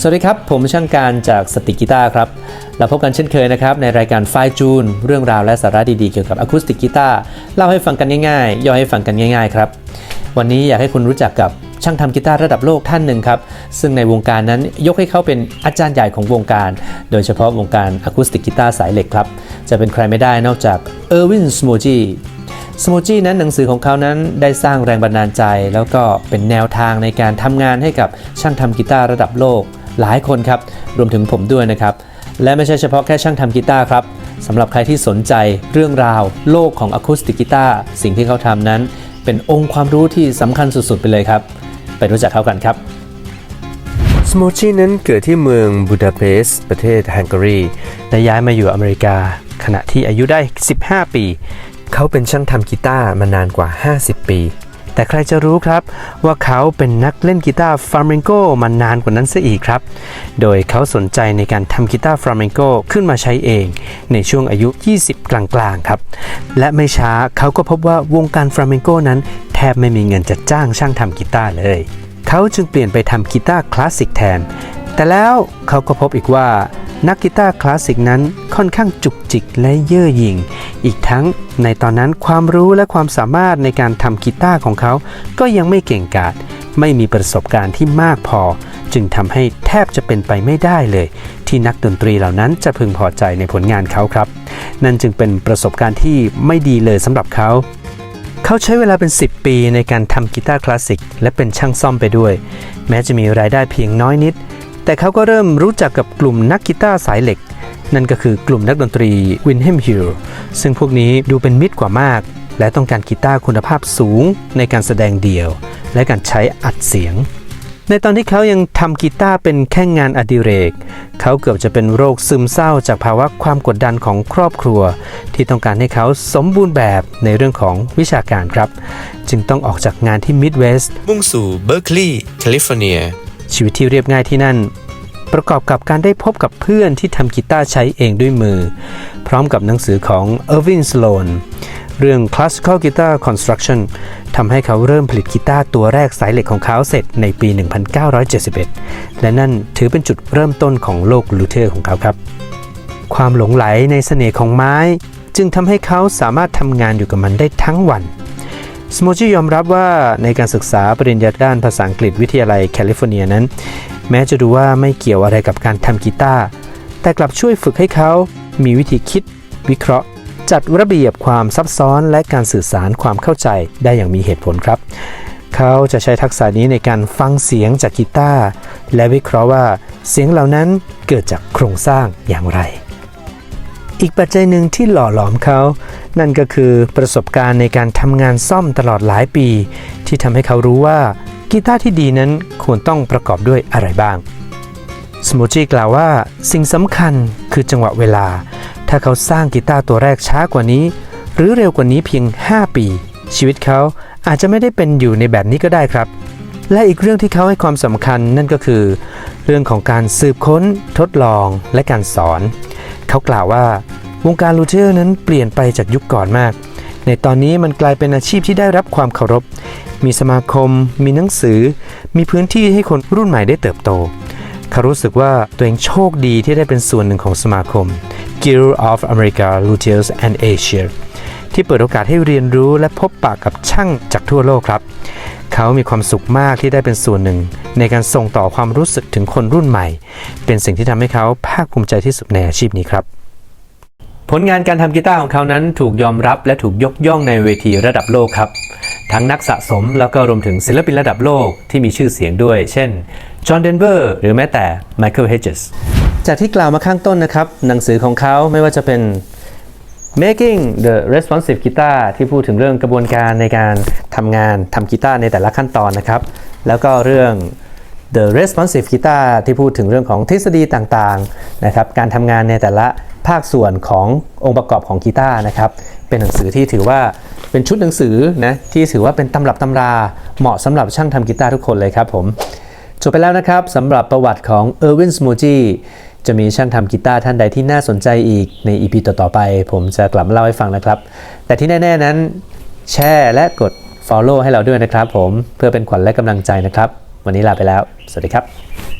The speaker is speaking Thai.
สวัสดีครับ ผมช่างการจากสติกีตาร์ครับ เราพบกันเช่นเคยนะครับ ในรายการไฟจูน เรื่องราวและสาระดีๆ เกี่ยวกับอะคูสติกกีตาร์เล่าให้ฟังกันง่ายๆ ย่อให้ฟังกันง่าย ๆ ครับ วันนี้อยากให้คุณรู้จักกับช่างทำกีตาร์ระดับโลกท่านหนึ่งครับ ซึ่งในวงการนั้นยกให้เขาเป็นอาจารย์ใหญ่ของวงการ โดยเฉพาะวงการอะคูสติกกีตาร์สายเหล็กครับ จะเป็นใครไม่ได้นอกจากเออร์วินสโมจีสโมจีนั้นหนังสือของเขานั้นได้สร้างแรงบันดาลใจ แล้วก็เป็นแนวทางในการทำงานให้กับช่างทำกีตาร์ระดับโลก หลายคนครับ รวมถึงผมด้วยนะครับ และไม่ใช่เฉพาะแค่ช่างทำกีตาร์ครับสำหรับใครที่สนใจเรื่องราว โลกของอะคูสติกกีตาร์สิ่งที่เขาทำนั้น เป็นองค์ความรู้ที่สำคัญสุดๆ ไปเลยครับ ไปรู้จักเขากันครับสโมชีนั้นเกิดที่เมืองบูดาเปสต์ประเทศฮังการีและย้ายมาอยู่อเมริกา ขณะที่อายุได้ 15 ปี เขาเป็นช่างทำกีตาร์มานานกว่า 50 ปี แต่ใครจะรู้ครับว่าเขาเป็นนักเล่นกีตาร์ฟลาเมนโกมานานกว่านั้นซะอีกครับ โดยเขาสนใจในการทำกีตาร์ฟลาเมนโกขึ้นมาใช้เอง ในช่วงอายุ 20 กลางๆครับ และไม่ช้าเขาก็พบว่าวงการฟลาเมนโกนั้น แทบไม่มีเงินจะจ้างช่างทำกีตาร์เลย เขาจึงเปลี่ยนไปทำกีตาร์คลาสสิกแทน แต่แล้วเขาก็พบอีกว่า นักกีตาร์คลาสสิกนั้นค่อนข้างจุกจิกและเย่อหยิ่ง อีกทั้งในตอนนั้นความรู้และความสามารถในการทำกีตาร์ของเขา ก็ยังไม่เก่งกาจไม่มีประสบการณ์ที่มากพอ จึงทำให้แทบจะเป็นไปไม่ได้เลย ที่นักดนตรีเหล่านั้นจะพึงพอใจในผลงานเขาครับ นั่นจึงเป็นประสบการณ์ที่ไม่ดีเลยสำหรับเขาเขาใช้เวลาเป็น 10 ปีในการทำกีตาร์คลาสสิกและเป็นช่างซ่อมไปด้วย แม้จะมีรายได้เพียงน้อยนิด แต่เขาก็เริ่มรู้จักกับกลุ่มนักกีตาร์สายเหล็ก นั่นก็คือกลุ่มนักดนตรีวินเฮมฮิลซึ่งพวกนี้ดูเป็นมิตรกว่ามาก และต้องการกีตาร์คุณภาพสูงในการแสดงเดี่ยว และการใช้อัดเสียง ในตอนที่เขายังทำกีตาร์เป็นแค่งานอดิเรก เขาเกือบจะเป็นโรคซึมเศร้าจากภาวะความกดดันของครอบครัว ที่ต้องการให้เขาสมบูรณ์แบบในเรื่องของวิชาการครับ จึงต้องออกจากงานที่มิดเวสต์มุ่งสู่เบอร์คลีย์แคลิฟอร์เนีย ชีวิตที่เรียบง่ายที่นั่น ประกอบกับการได้พบกับเพื่อนที่ทำกีตาร์ใช้เองด้วยมือ พร้อมกับหนังสือของ Irving Sloan เรื่อง Classical Guitar Construction ทำให้เขาเริ่มผลิตกีตาร์ตัวแรกสายเหล็กของเขาเสร็จในปี 1971 และนั่นถือเป็นจุดเริ่มต้นของโลกลูเทอร์ของเขาครับ ความหลงไหลในเสน่ห์ของไม้ จึงทำให้เขาสามารถทำงานอยู่กับมันได้ทั้งวัน สโมจิยอมรับว่าในการศึกษาปริญญาด้านภาษาอังกฤษวิทยาลัยแคลิฟอร์เนียนั้น แม้จะดูว่าไม่เกี่ยวอะไรกับการทำกีตาร์แต่กลับช่วยฝึกให้เขา มีวิธีคิด วิเคราะห์ จัดระเบียบความซับซ้อนและการสื่อสารความเข้าใจได้อย่างมีเหตุผลครับ เขาจะใช้ทักษะนี้ในการฟังเสียงจากกีตาร์และวิเคราะห์ว่าเสียงเหล่านั้นเกิดจากโครงสร้างอย่างไร อีกปัจจัยหนึ่งที่หล่อหลอมเขา นั่นก็คือประสบการณ์ในการทำงานซ่อมตลอดหลายปี ที่ทำให้เขารู้ว่ากีตาร์ที่ดีนั้นควรต้องประกอบด้วยอะไรบ้างสโมจิกล่าวว่า สิ่งสำคัญคือจังหวะเวลา ถ้าเขาสร้างกีตาร์ตัวแรกช้ากว่านี้ หรือเร็วกว่านี้เพียง 5 ปี ชีวิตเขาอาจจะไม่ได้เป็นอยู่ในแบบนี้ก็ได้ครับ และอีกเรื่องที่เขาให้ความสำคัญนั่นก็คือ เรื่องของการสืบค้น ทดลองและการสอน เขากล่าวว่า วงการลูเทอร์นั้นเปลี่ยนไปจากยุคก่อนมาก ในตอนนี้มันกลายเป็นอาชีพที่ได้รับความเคารพ มีสมาคม มีหนังสือ มีพื้นที่ให้คนรุ่นใหม่ได้เติบโต เขารู้สึกว่าตัวเองโชคดีที่ได้เป็นส่วนหนึ่งของสมาคม Guild of America Luthiers and Asia ที่เปิดโอกาสให้เรียนรู้และพบปะกับช่างจากทั่วโลกครับ เขามีความสุขมากที่ได้เป็นส่วนหนึ่ง ในการส่งต่อความรู้สึกถึงคนรุ่นใหม่ เป็นสิ่งที่ทำให้เขาภาคภูมิใจที่สุดในอาชีพนี้ครับผลงานการทำกีตาร์ของเขานั้นถูกยอมรับและถูกยกย่องในเวทีระดับโลกครับ ทั้งนักสะสมแล้วก็รวมถึงศิลปินระดับโลกที่มีชื่อเสียงด้วย เช่น จอห์นเดนเวอร์หรือแม้แต่ไมเคิลเฮจ e s จากที่กล่าวมาข้างต้นนะครับ หนังสือของเขาไม่ว่าจะเป็น Making the Responsive Guitar ที่พูดถึงเรื่องกระบวนการในการทำงานทำกีตาร์ในแต่ละขั้นตอนนะครับ แล้วก็เรื่อง The Responsive Guitar ที่พูดถึงเรื่องของทฤษฎีต่างๆนะครับ การทำงานในแต่ละภาคส่วนขององค์ประกอบของกีตาร์นะครับ เป็นหนังสือที่ถือว่าเป็นชุดหนังสือนะที่ถือว่าเป็นตำรับตำราเหมาะสำหรับช่างทำกีตาร์ทุกคนเลยครับผม จบไปแล้วนะครับสำหรับประวัติของเออร์วินสโมจีจะมีช่างทำกีตาร์ท่านใดที่น่าสนใจอีกในอีพีต่อๆไป ผมจะกลับมาเล่าให้ฟังนะครับ แต่ที่แน่ ๆนั้น แชร์และกด Follow ให้เราด้วยนะครับผมเพื่อเป็นขวัญและกำลังใจนะครับ วันนี้ลาไปแล้ว สวัสดีครับ